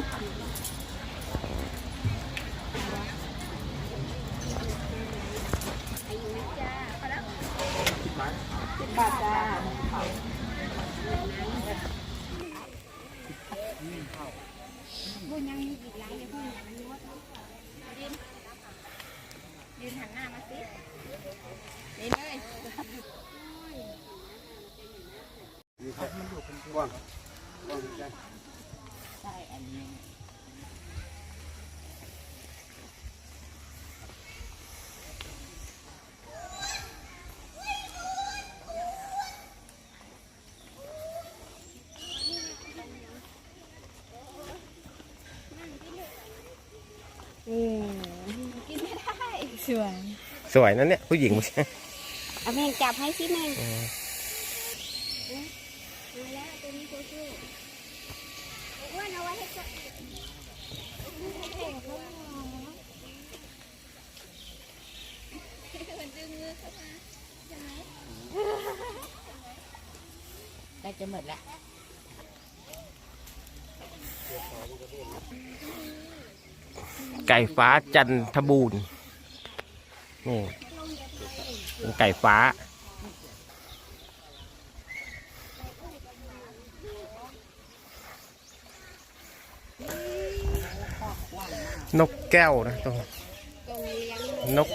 บาทจ้าบุญยังมีอีกหลายอย่าเพิ่งอย่ามันงดยืนยืนหันหน้ามาสินี่เลยว่างว่างใจ ใช่อันนี้อืมกินไม่ได้สวยสวยนั่นเนี่ยผู้หญิงไม่ใช่เอาแม่งจับให้สิแม่งอืมมาแล้วตัวนี้ตัวชู้ อ้วนเอาไว้ให้สักมันดึงมือเข้ามาใช่ไหมได้จะหมดละไก่ฟ้าจันทบูรณ์นี่เป็นไก่ฟ้า นกแก้วนะตรงตรงเลี้ยงนก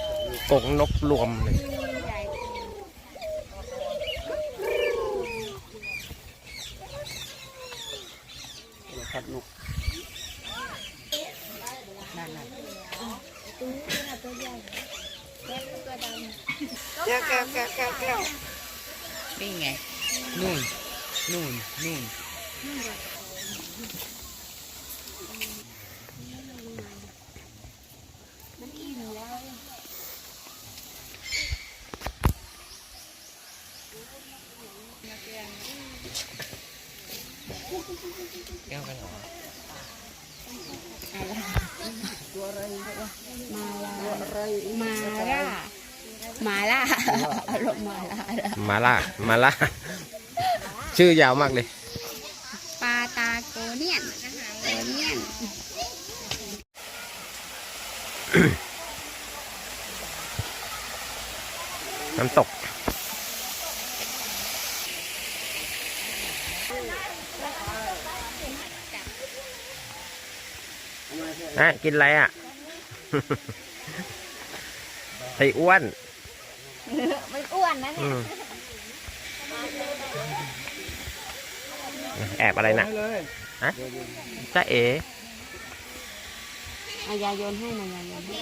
กงนกรวมเลยใหญ่ขัดนกนั่นน่ะตัวนี้ตัวตัวใหญ่แก้วตัวดำแก้วแก้วแก้วแก้วแก้วนี่ไงนู่นนู่นนู่นมันอิ่มแล้ว แก้วกันเหรอมาล่ามาล่าอารมณ์มาล่ามาล่ามาล่าชื่อยาวมากเลยปลาตาโกเนียนโกเนียนน้ำตก อะกินอะไรอะ ไอ้อ้วน มันอ้วนนะอืเนี่ยมแอบอะไรนะเลยจ้าเอ๋อายาโยนให้นายาโยนให้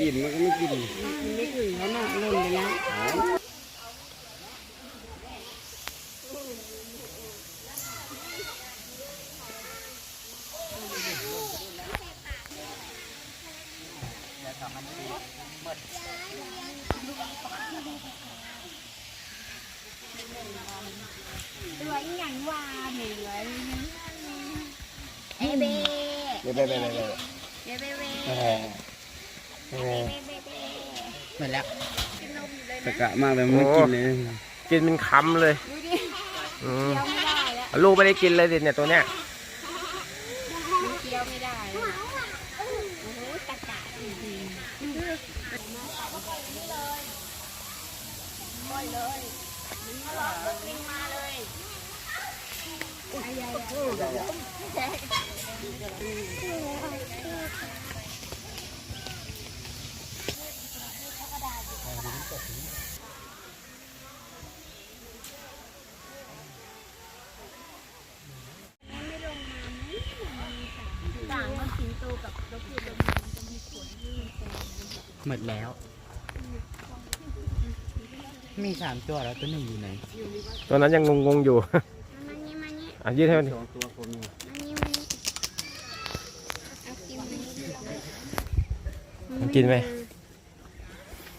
อิ่มมันก็ไม่กินมันไม่ถึงแล้วน่ะหล่นไปแล้วตัวอีหยังว่าเหนื่อย เอเบเดี๋ยวไปไปไปไปเอเบเบเออเออเบเบเบหมดแล้วกินนมอยู่เลยตะนะกะมากเลยไม่กินเลยกินเป็นคำเลยดูดิอืมเคี้ยวไม่ได้แล้วลูกไม่ได้กินเลยดิเนี่ยตัวเนี้ยมันเคี้ยวไม่ได้แล้วโอ้โหตะกะจริงๆปล่อยเลยมันหลอกลิงมาเลย ต่างมันสิงโตกับนกยูงมันจะมีขนยื่นแต่หมดแล้ว มีสามตัวแล้วตัวหนึ่งอยู่ไหน ตัวนั้นยังงงๆอยู่ อะยืดให้มันสองตัวผมเนี่ยมันนี่มันนี่เอากินมันนี่กินไหม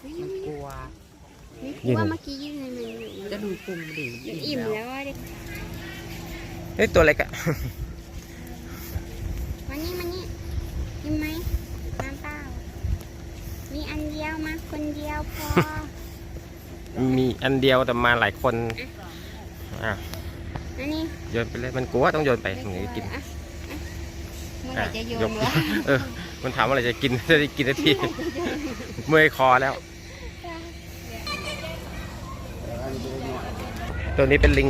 มันกลัวยืนว่าเมื่อกี้ยืนในมันอยู่จะดูปุ่มดิมันอิ่มแล้วอะเด็กเฮ้ยตัวเล็กอะมันนี่มันนี่กินไหมน้ำเปล่ามีอันเดียวมาคนเดียวพอ มีอันเดียวแต่มาหลายคนอะอั นนี้โยนไปเลยมันกลัวต้องโยนไปมันถึงจะกินอะอะเมื่อไหร่จะโยนกวะเออมันถามว่าอะไรจะกินจะได้กินทันทีเมื่อยคอแล้ว ตัวนี้เป็นลิง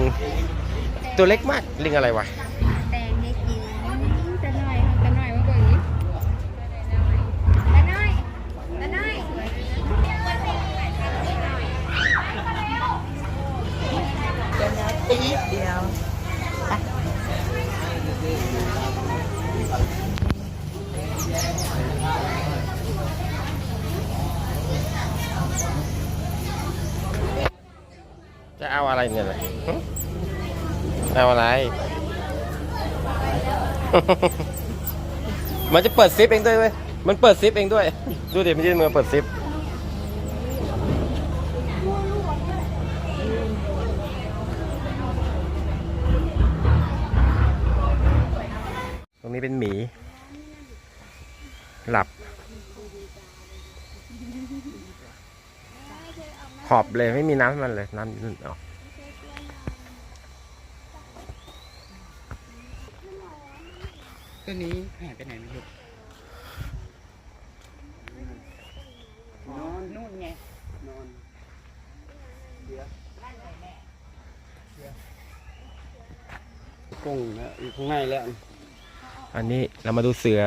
ตัวเล็กมากลิงอะไรวะ แตงให้กินแต่หน่อยแต่หน่อยมาเบิ่งนี้แต่หน่อยแต่หน่อยเดียว จะ เอาอะไรเนี่ยเลยหึเอาอะไร มันจะเปิดซิปเองด้วยเว้ย มันเปิดซิปเองด้วย ดูดิมันยื่นมือเปิดซิปตรงนี้เป็นหมี หลับ หอบเลยไม่มีน้ำมันเลย น้ำนั่นออก ตัวนี้หายไปไหนไม่รู้นอนนู่นไง นอนเดี๋ยวกุ้งนะอยู่ข้างในแล้ว อันนี้เรามาดูเสือ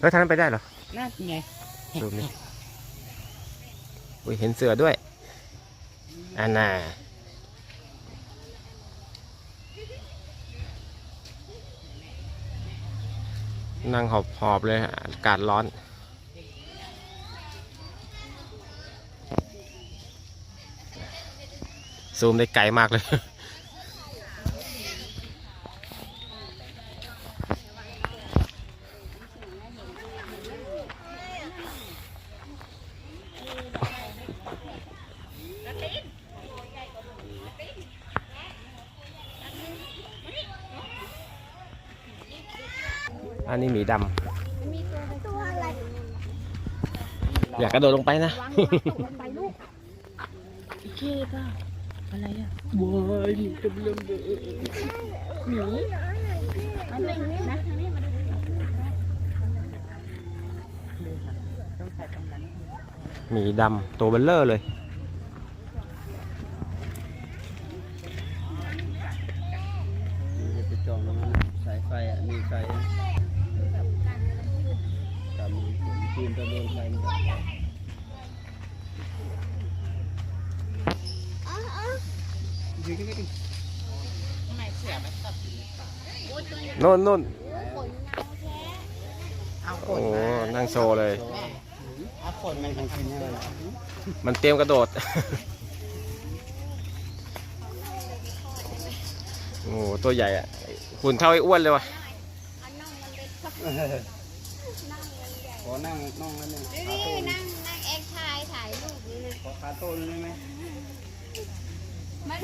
แล้วทางนั้นไปได้เหรอ นั่นไงดูนี่อุ้ยเห็นเสือด้วยอันน่ะ นั่งหอบหอบๆเลยฮะอากาศร้อน ซูมได้ไกลมากเลย อันนี้หมีดมีตัวตัวอะไรำอยากกระโดดลงไปนะ วางตกลงไปลูกเจ็บอะอะไรอะว้ายมีกำลังเดินมันเป็นนะทางนี้มาดูต้องใส่ตรงนั้นหมีดำตัวเบลเลอร์เลย นี่จะไปจองตรงนั้นสายไฟอะมีไฟกำมือผมจีนตะโดนไฟมันดับ ยืนกันดิทำไมเสือมันตัด โน่นโน่นเอาขโอ้นโหมานั่งโชว์เลยม่เอาขนมันมาทำเสื้อมันเตรียมกระโดด โอ้โหตัวใหญ่อะหุ่นเท่าไอ้อ้วนเลยว่ะ ขอนั่งนั่งแล้วเนี่ยนี่นี่นั่งนั่งเอ็กชายถ่ายรูปนี่นะขอขาโต้นได้ไหมมัน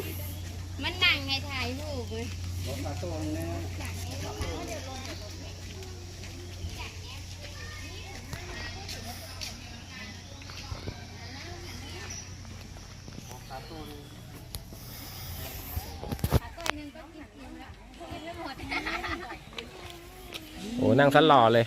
มันนั่งไงถ่ายรูปเลยขอขาโต้นนะขาโต้นขาตัวหนึงนี้โอ้นั่งสันหล่อเลย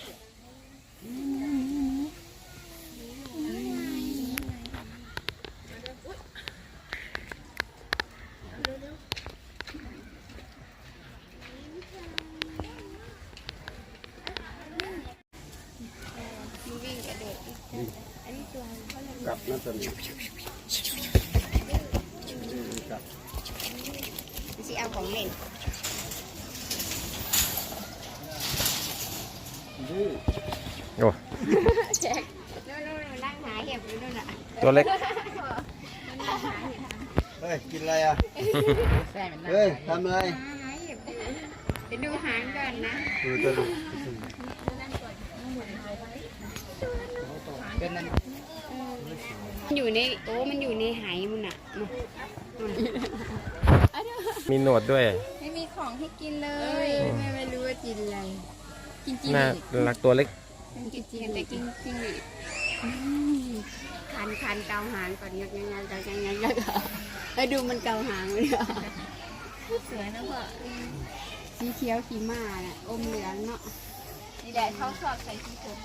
มันวิ่งกระโดดอันนี้ตัวเขา เลยกลับนะตัวนี้กลับมันสิเอาของเล่นดื้อโอ้แจ็คนู่นนู่นนู่นนั่งหาเห็บอยู่นู่นน่ะตัวเล็กเฮ้ยกินอะไรอะแม่มันนั่งเฮ้ยทำอะไรหาหาเห็บไปดูหางก่อนนะดูตัวดูเป็นนั่น มันอยู่ในโอ้มันอยู่ในไหมันอะมีหนวดด้วย ไม่มีของให้กินเลยแม่ไม่รู้ว่ากินอะไร กินจริงน่ารักตัวเล็กกินจริงแต่กินจริงหรีดอืมคันคันเกาหางก่อนยักยังไงยักยังไงยักให้ดูมันเกาหางเลยอะสวยนะพ่ออืมสีเขียวขีม่าน่ะอมเหลืองเนาะนี่แหละเขาชอบใส่สีผม